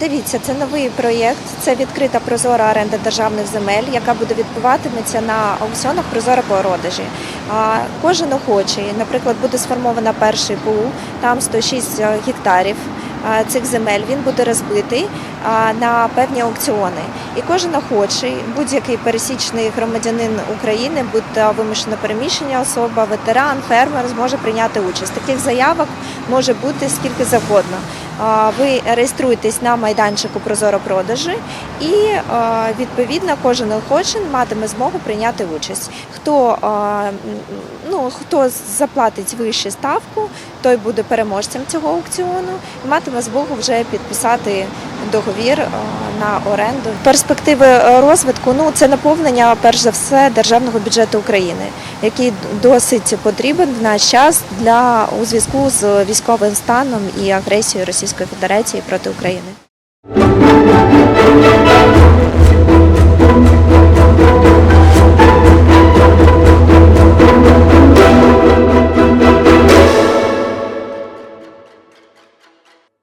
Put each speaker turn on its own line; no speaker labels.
Дивіться, це новий проєкт. Це відкрита прозора оренда державних земель, яка буде відбуватиметься на аукціонах Прозоро продажі. А Кожен охочий, наприклад, буде сформовано перший пул, там 106 гектарів цих земель. Він буде розбитий на певні аукціони. І кожен охочий, будь-який пересічний громадянин України, будь-то вимушено переміщення особа, ветеран, фермер, зможе прийняти участь. Таких заявок може бути скільки завгодно. Ви реєструєтесь на майданчику Прозоро продажі, і відповідно кожен охочен матиме змогу прийняти участь. Хто ну хто заплатить вищу ставку, той буде переможцем цього аукціону і матиме змогу вже підписати договір на оренду. Перспективи е, розвитку ну це наповнення, перш за все, державного бюджету України, який досить потрібен в наш час для у зв'язку з військовим станом і агресією Російської Федерації проти України.